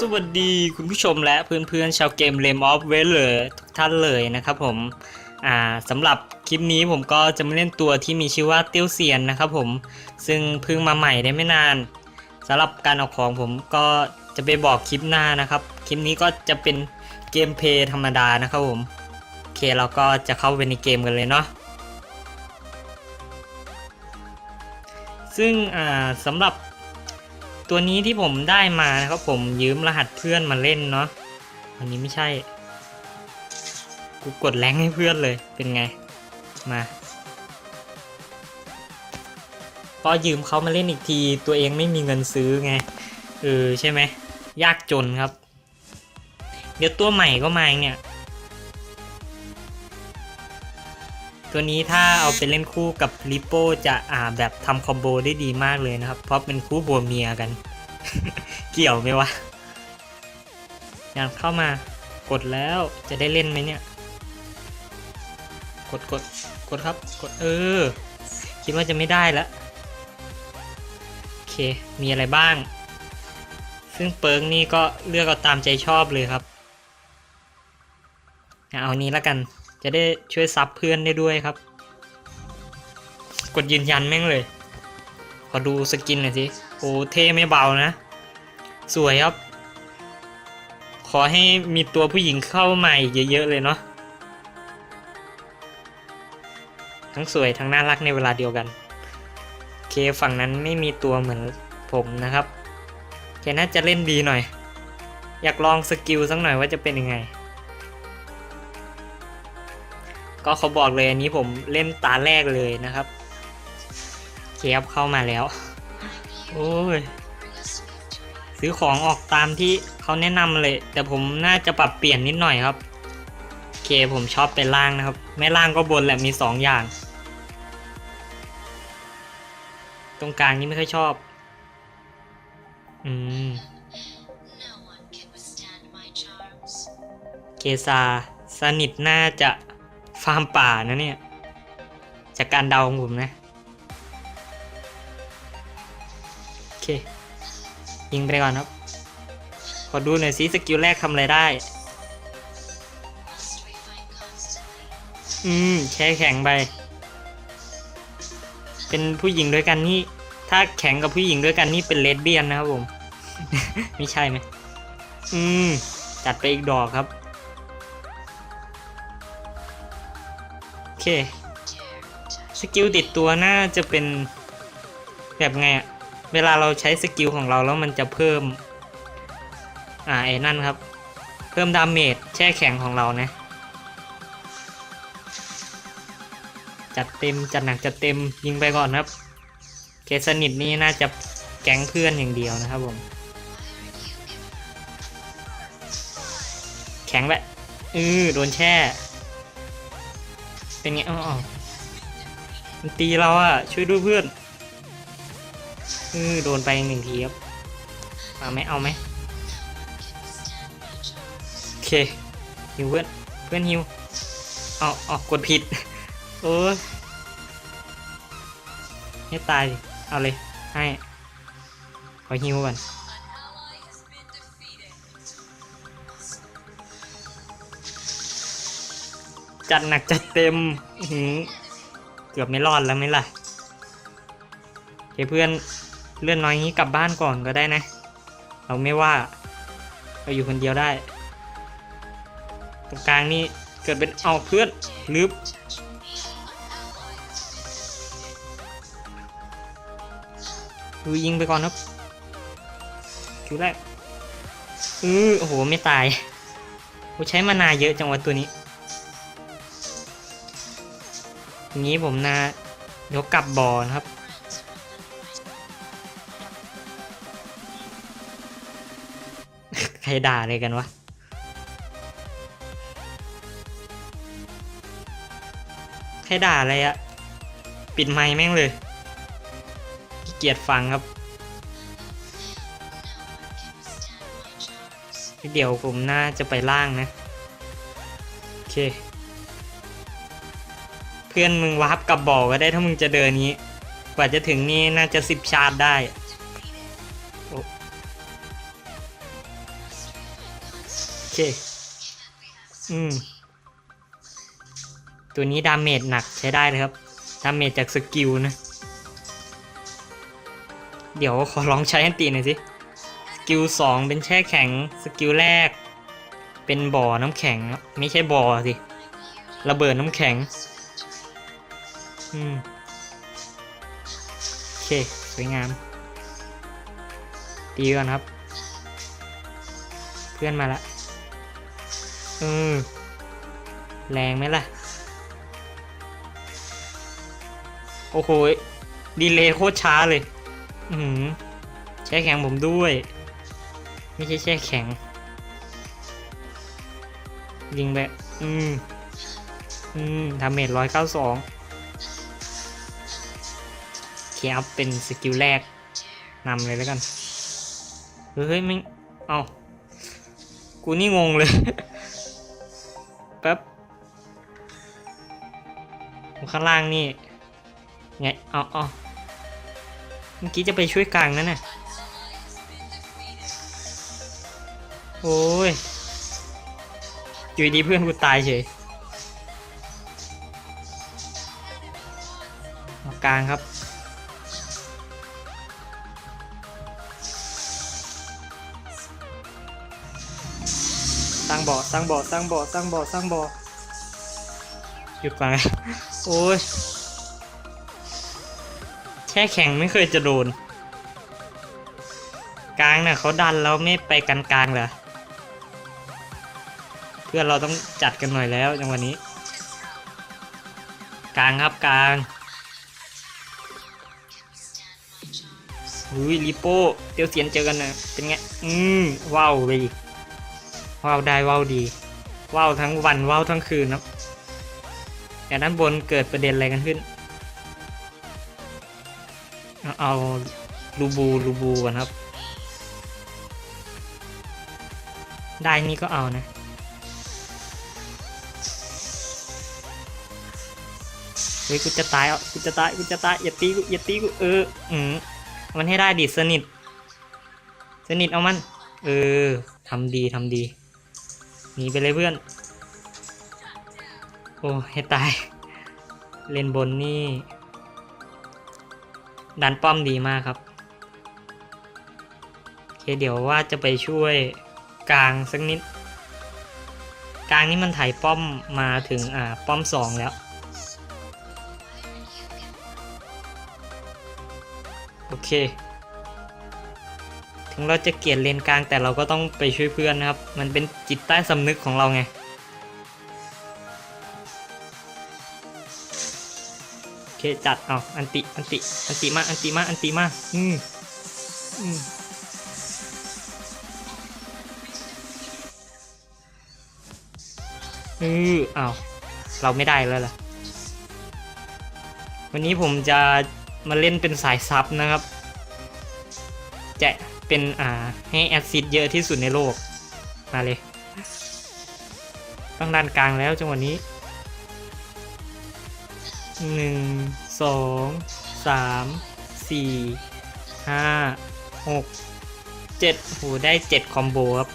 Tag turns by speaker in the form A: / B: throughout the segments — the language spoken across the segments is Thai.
A: สวัสดีคุณผู้ชมและเพื่อนๆชาวเกม l a m of w e l เลยทุกท่านเลยนะครับผมอ่าสำหรับคลิปนี้ผมก็จะมาเล่นตัวที่มีชื่อว่าเตี้ยวเซียนนะครับผมซึ่งเพิ่งมาใหม่ได้ไม่นานสำหรับการออกของผมก็จะไปบอกคลิปหน้านะครับ คลิปนี้ก็จะเป็นเกมเพย์ธรรมดานะครับผมโอเคเราก็จะเข้าไปในเกมกันเลยเนาะซึ่งอ่าสำหรับ ตัวนี้ที่ผมได้มานะครับผมยืมรหัสเพื่อนมาเล่นเนาะอันนี้ไม่ใช่ กูกดแรงให้เพื่อนเลยเป็นไง มาพอยืมเขามาเล่นอีกที ตัวเองไม่มีเงินซื้อไงเออใช่ไหมยากจนครับ เดี๋ยวตัวใหม่ก็มาเนี่ย ตัวนี้ถ้าเอาไปเล่นคู่กับริโป้จะอ่าแบบทำคอมโบได้ดีมากเลยนะครับ เพราะเป็นคู่บัวเมียกัน เกี่ยวไหมวะอยากเข้ามากดแล้วจะได้เล่นไหมเนี่ย กดกดกดครับ กดเออ คิดว่าจะไม่ได้แล้วโอเค มีอะไรบ้าง ซึ่งเปิร์กนี่ก็เลือกเอาตามใจชอบเลยครับ เอานี้แล้วกัน จะได้ช่วยซับเพื่อนได้ด้วยครับ กดยืนยันแม่งเลย ขอดูสกินหน่อยสิ โอ้เท่ไม่เบานะ สวยครับ ขอให้มีตัวผู้หญิงเข้าใหม่เยอะๆเลยเนาะ ทั้งสวยทั้งน่ารักในเวลาเดียวกันโอเคฝั่งนั้นไม่มีตัวเหมือนผมนะครับเคน่าจะเล่นดีหน่อย อยากลองสกิลสักหน่อยว่าจะเป็นยังไง ก็เขาบอกเลยอันนี้ผมเล่นตาแรกเลยนะครับเคฟเข้ามาแล้ว โอ้ย ซื้อของออกตามที่เขาแนะนำเลย แต่ผมน่าจะปรับเปลี่ยนนิดหน่อยครับโอเคผมชอบเป็นล่างนะครับ ไม่ล่างก็บนแหละมีสองอย่าง ตรงกลางนี่ไม่ค่อยชอบ อืมเกซาสนิทน่าจะ ฟาร์มป่านะเนี่ย จากการเดาของผมนะ โอเค ยิงไปก่อนครับ ขอดูหน่อยซิสกิลแรกทำอะไรได้ อืมแช่แข็งไป เป็นผู้หญิงด้วยกันนี่ ถ้าแข็งกับผู้หญิงด้วยกันนี่เป็นเลสเบี้ยนนะครับผม ไม่ใช่ไหม อืม จัดไปอีกดอกครับ เค สกิลติดตัวน่าจะเป็นแบบไงอะเวลาเราใช้สกิลของเราแล้วมันจะเพิ่ม อ่าไอ้นั่นครับ เพิ่มดาเมจแช่แข็งของเรานะ จัดเต็มจัดหนักจัดเต็มยิงไปก่อนครับ เคสนิทนี่น่าจะแก๊งเพื่อนอย่างเดียวนะครับผม แข็งไปอือโดนแช่ เป็นไงอ๋อมันตีเราอะช่วยด้วยเพื่อนอือโดนไปหนึ่งทีครับเอาไหมเอาไหมโอเคฮิวเพื่อนเพื่อนฮิวเอาเอากดผิดโอ้ยให้ตายเอาเลยให้ขอฮิวก่อน จัดหนักจัดเต็มเกือบไม่รอดแล้วไหมล่ะโอเคเพื่อนเลื่อนน้อยงี้กลับบ้านก่อนก็ได้นะ เราไม่ว่า เราอยู่คนเดียวได้ ตรงกลางนี่เกิดเป็นเอาเพื่อนลืบดูยิงไปก่อนครับคิวแรกอือโอ้โห ไม่ตายโอ้ใช้มานาเยอะจังวะตัวนี้ ทีนี้ผมนะยกกลับบอนะครับ ใครด่าอะไรกันวะใครด่าอะไรอะปิดไมค์แม่งเลยขี้เกียจฟังครับ เดี๋ยวผมน่าจะไปล่างนะ โอเค เพื่อนมึงวาร์ปกับบ่อก็ได้ถ้ามึงจะเดินนี้ กว่าจะถึงนี่น่าจะสิบชาร์จได้โอเค อืม ตัวนี้ดาเมจหนักใช้ได้เลยครับ ดาเมจจากสกิลนะ เดี๋ยวขอลองใช้อันตีหน่อยสิ สกิลสองเป็นแช่แข็ง สกิลแรก เป็นบ่อน้ำแข็ง ไม่ใช่บ่อสิ ระเบิดน้ำแข็ง อืม โอเค สวยงาม ตีก่อนครับ เพื่อนมาละเออแรงไหมล่ะ โอ้โห ดีเลย์โคตรช้าเลย อือหือแช่แข็งผมด้วย ไม่ใช่แช่แข็ง ยิงแบบ อืม อืมทำเมจร้อยเก้าสอง อัพเป็นสกิลแรกนำเลยแล้วกัน เฮ้ยไม่เอากูนี่งงเลย แป๊บข้างล่างนี่ไงเอาเอาเมื่อกี้จะไปช่วยกลางนั่นน่ะโอ้ยอยู่ดีเพื่อนกูตายเฉยเอากลางครับ ร้างบ่อสร้างบ่อสร้างบ่อสร้างบ่อสร้างบ่อหยุดก่อนนะโอ้ยแช่แข็งไม่เคยจะโดน กลางน่ะเขาดันแล้วไม่ไปกันกลางเหรอเพื่อนเราต้องจัดกันหน่อยแล้วจังวะนี้ กลางครับกลางอุ้ยลิโป้เตียวเสียนเจอกันนะเป็นไง อืมว้าวไปอีก ว้าวได้ว้าวดีว้าวทั้งวันว้าวทั้งคืนครับแต่ด้านบนเกิดประเด็นอะไรกันขึ้น เอาเอาลูบูลูบูก่อนครับ ได้นี่ก็เอานะเฮ้ยกูจะตายอะกูจะตายกูจะตายอย่าตีกูอย่าตีกูเอออืมมันให้ได้ดิสนิท สนิทเอามัน เออทำดีทำดี หนีไปเลยเพื่อน โอ้ให้ตาย เลนบนนี่ ดันป้อมดีมากครับโอเคเดี๋ยวว่าจะไปช่วยกลางสักนิด กลางนี่มันถ่ายป้อมมาถึงอ่าป้อมสองแล้ว โอเค ถึงเราจะเกลียดเลนกลางแต่เราก็ต้องไปช่วยเพื่อนนะครับ มันเป็นจิตใต้สำนึกของเราไงโอเคจัดเอาอันติอันติอันติมาอันติมาอันติมาอืมอืมเอออ้าวเราไม่ได้แล้วล่ะ วันนี้ผมจะมาเล่นเป็นสายซับนะครับ เป็นอ่าให้แอซิดเยอะที่สุดในโลก มาเลย ต้องดันกลางแล้วจังหวะนี้หนึ่งสองสามสี่ห้าหกเจ็ดโหได้เจ็ดคอมโบครับ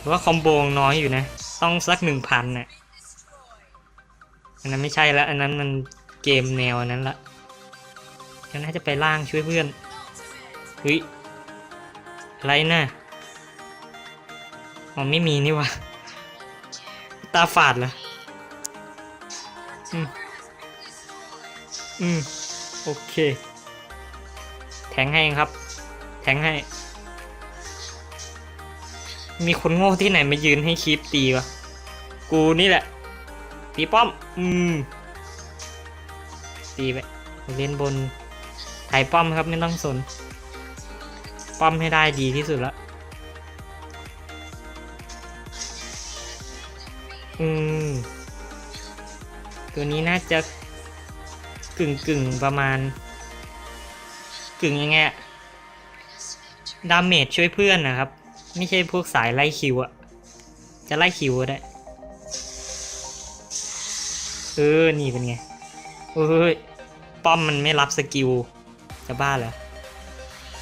A: ถือว่าคอมโบน้อยอยู่นะ ต้องสักหนึ่งพันน่ะอันนั้นไม่ใช่แล้วอันนั้นมันเกมแนวอันนั้นละฉันน่าจะไปล่างช่วยเพื่อนเฮ้ย อะไรน่ะอ๋อไม่มีนี่วะ ตาฝาดเหรอ อืม อืม โอเค แทงให้ครับ แทงให้ มีคนโง่ที่ไหนมายืนให้คลิปตีวะ กูนี่แหละ ตีป้อม อืม ตีไป เล่นบนถ่ายป้อมครับไม่ต้องสน ป้อมให้ได้ดีที่สุดละอืม ตัวนี้น่าจะกึ่งกึ่งประมาณ กึ่งยังไงดาเมจช่วยเพื่อนนะครับ ไม่ใช่พวกสายไล่คิวอะจะไล่คิวได้เออ นี่เป็นไงเฮ้ย ป้อมมันไม่รับสกิล จะบ้าเหรอ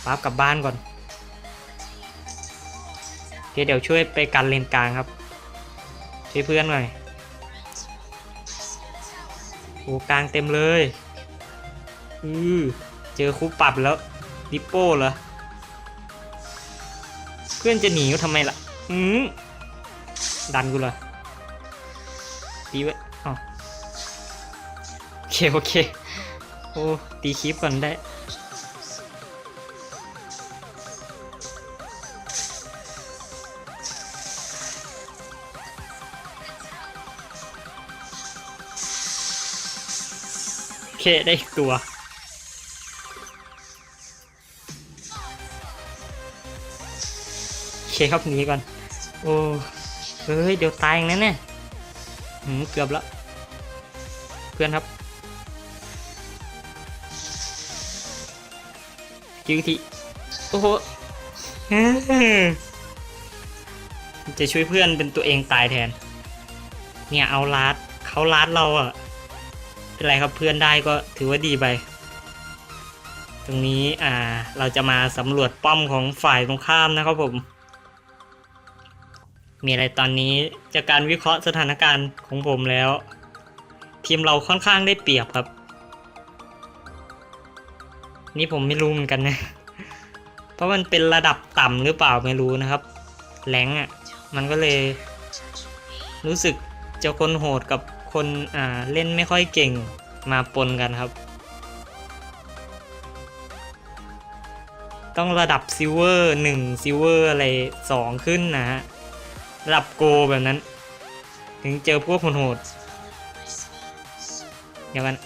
A: ปั๊บกลับบ้านก่อนเคเดี๋ยวช่วยไปกันเลนกลางครับ ช่วยเพื่อนหน่อยโอ้กลางเต็มเลยอือเจอคูปรับแล้วดิปโป้เหรอ เพื่อนจะหนีทำไมล่ะ อืมดันกูเลยตีไว้อ๋อโอเค โอเค โอ้ ตีคลิปก่อนได้ เคได้อีกตัวโอเคครับหนีก่อน โอ้เฮ้ย เดี๋ยวตายอย่างนั้นเนี่ยหืมเกือบแล้ว เพื่อนครับคิวทีโอ้โหจะช่วยเพื่อนเป็นตัวเองตายแทน เนี่ยเอาลาดเขาลาดเราอะ เป็นไรครับเพื่อนได้ก็ถือว่าดีไป ตรงนี้อ่าเราจะมาสำรวจป้อมของฝ่ายตรงข้ามนะครับผม มีอะไรตอนนี้จากการวิเคราะห์สถานการณ์ของผมแล้ว ทีมเราค่อนข้างได้เปรียบครับ นี่ผมไม่รู้เหมือนกันนะ เพราะมันเป็นระดับต่ำหรือเปล่าไม่รู้นะครับแรงอะ มันก็เลย รู้สึกจะคนโหดกับ คนอ่าเล่นไม่ค่อยเก่งมาปนกันครับ ต้องระดับซิลเวอร์หนึ่งซิลเวอร์อะไรสองขึ้นนะฮะระดับโกแบบนั้น ถึงเจอพวกโหดๆเดี๋ยวกัน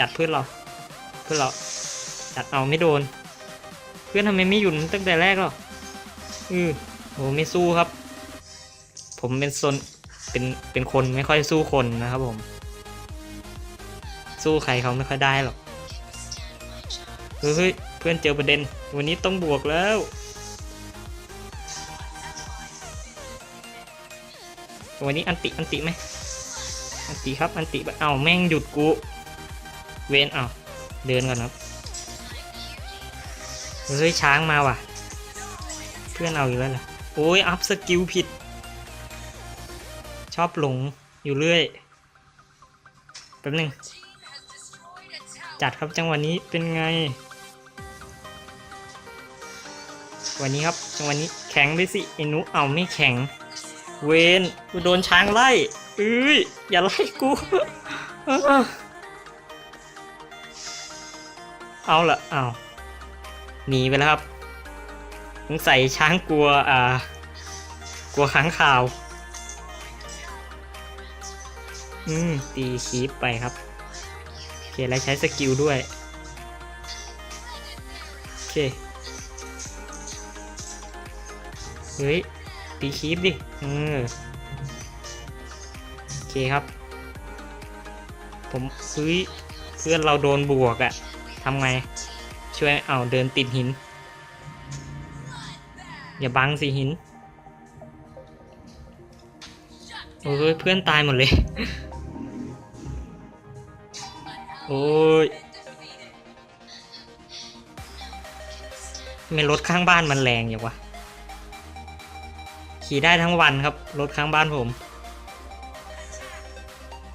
A: จัดเพื่อนเราเพื่อนเราจัดเอาไม่โดน เพื่อนทำไมไม่หยุดตั้งแต่แรกหรออือโหไม่สู้ครับ ผมเป็นซน เป็นเป็นคนไม่ค่อยสู้คนนะครับผม สู้ใครเขาไม่ค่อยได้หรอกเฮ้ยเพื่อนเจอประเด็น วันนี้ต้องบวกแล้ววันนี้อันติอันติไหมอันติครับอันติเอาแม่งหยุดกู เวนเอาเดินก่อนครับเฮ้ยช้างมาว่ะ เพื่อนเอาอยู่แล้วเหรอโอ้ยอัพสกิลผิด อบหลงอยู่เรื่อย แป๊บหนึง จัดครับจังหวะนี้เป็นไง วันนี้ครับจังหวะนี้แข็งไปสิไอ้นุเอาไม่แข็ง เวนกูโดนช้างไล่เอ้ยอย่าไล่กูเอาละเอาหนีไปแล้วครับสงสัยช้างกลัวอ่ากลัวค้างข่าว อืม ตีคีปไปครับโอเคแล้วใช้สกิลด้วย โอเค เฮ้ย ตีคีปดิ เออ โอเคครับ ผมเฮ้ยเพื่อนเราโดนบวกอะทำไง ช่วยเอาเดินติดหิน อย่าบังสิหิน โอ้ยเพื่อนตายหมดเลย โอ้ยไม่รถข้างบ้านมันแรงอย่างวะ ขี่ได้ทั้งวันครับ รถข้างบ้านผม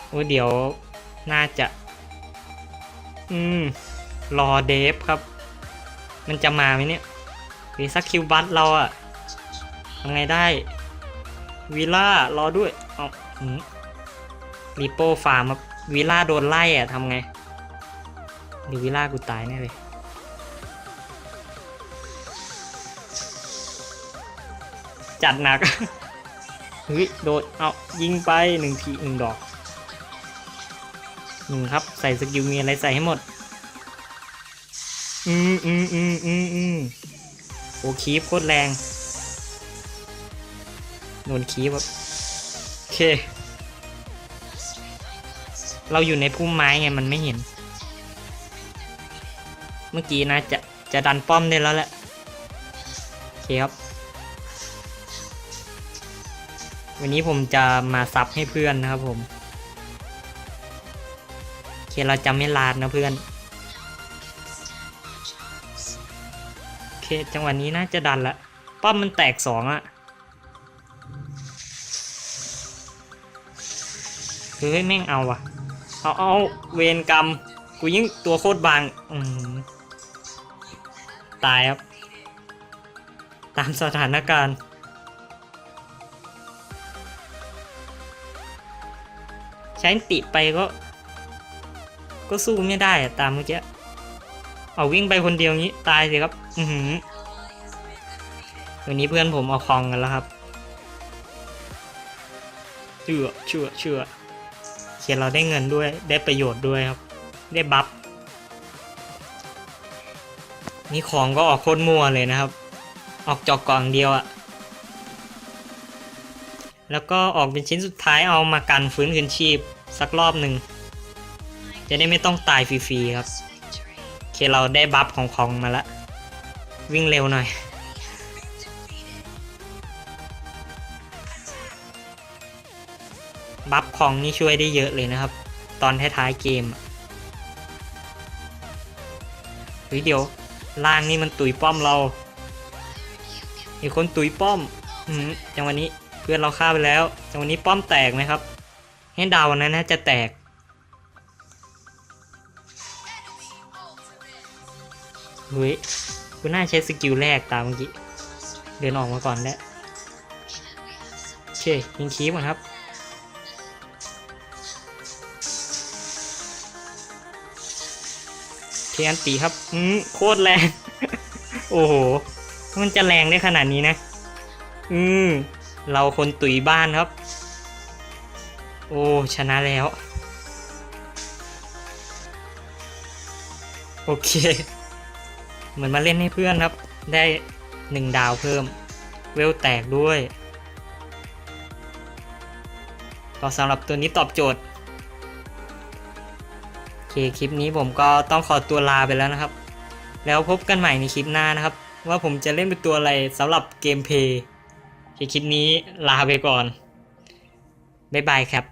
A: โอ้ยเดี๋ยวน่าจะ อืม รอเดฟครับ มันจะมาไหมเนี่ยหรือสักคิวบัสเราอะทำไงได้วีล่ารอด้วยเอาหืมรีโปฟาร์มวีล่าโดนไล่อะทำไง หรือวีล่ากูตายแน่เลยจัดหนักเฮ้ยโดนเอายิงไปหนึ่งทีหนึ่งดอกหนึ่งครับ ใส่สกิลมีอะไรใส่ให้หมด อืมอืมอืมอืมอืมโอ้คีฟโคตรแรงโดนคีฟแบบโอเค เราอยู่ในพุ่มไม้ไงมันไม่เห็น เมื่อกี้นะจะจะดันป้อมได้แล้วแหละโอเคครับ วันนี้ผมจะมาซับให้เพื่อนนะครับผมโอเคเราจะไม่ลาดนะเพื่อนโอเคจังหวะนนี้น่าจะดันละป้อมมันแตกสองอะเฮ้ยแม่งเอาอะเอาเอาเวรกรรม กูยิ่งตัวโคตรบาง อืม ตายครับ ตามสถานการณ์ใช้ติไปก็ ก็สู้ไม่ได้อะตามเมื่อกี้เอาวิ่งไปคนเดียวงี้ตายสิครับ อือหือวันนี้เพื่อนผมเอาคลองกันแล้วครับเชื่อเชื่อเชื่อเขียนเราได้เงินด้วยได้ประโยชน์ด้วยครับ ได้บัฟ นี่ของก็ออกโคตรมัวเลยนะครับ ออกจอกกล่องเดียวอะแล้วก็ออกเป็นชิ้นสุดท้ายเอามากันฟื้นคืนชีพสักรอบหนึ่ง จะได้ไม่ต้องตายฟรีๆครับโอเคเราได้บัฟของของมาละ วิ่งเร็วหน่อย บัฟของนี่ช่วยได้เยอะเลยนะครับ ตอนท้ายๆเกมเฮ้ยเดี๋ยว ล่างนี่มันตุยป้อมเรา มีคนตุยป้อม อืมจังวะนี้เพื่อนเราฆ่าไปแล้วจังวะนี้ป้อมแตกไหมครับ ให้ดาวนะน่าจะแตก เฮ้ยกูน่าใช้สกิลแรกตามเมื่อกี้ เดินออกมาก่อนแล้วโอเคยิงคีบก่อนครับ เทียนตีครับ อืมโคตรแรง โอ้โห มันจะแรงได้ขนาดนี้นะ อืม เราคนตุยบ้านครับ โอ้ ชนะแล้ว โอเค เหมือนมาเล่นให้เพื่อนครับ ได้หนึ่งดาวเพิ่ม เวลแตกด้วย ก็สำหรับตัวนี้ตอบโจทย์ เคคลิปนี้ผมก็ต้องขอตัวลาไปแล้วนะครับ แล้วพบกันใหม่ในคลิปหน้านะครับ ว่าผมจะเล่นเป็นตัวอะไรสำหรับเกมเพลย์เคคลิปนี้ลาไปก่อนบ๊ายบายครับ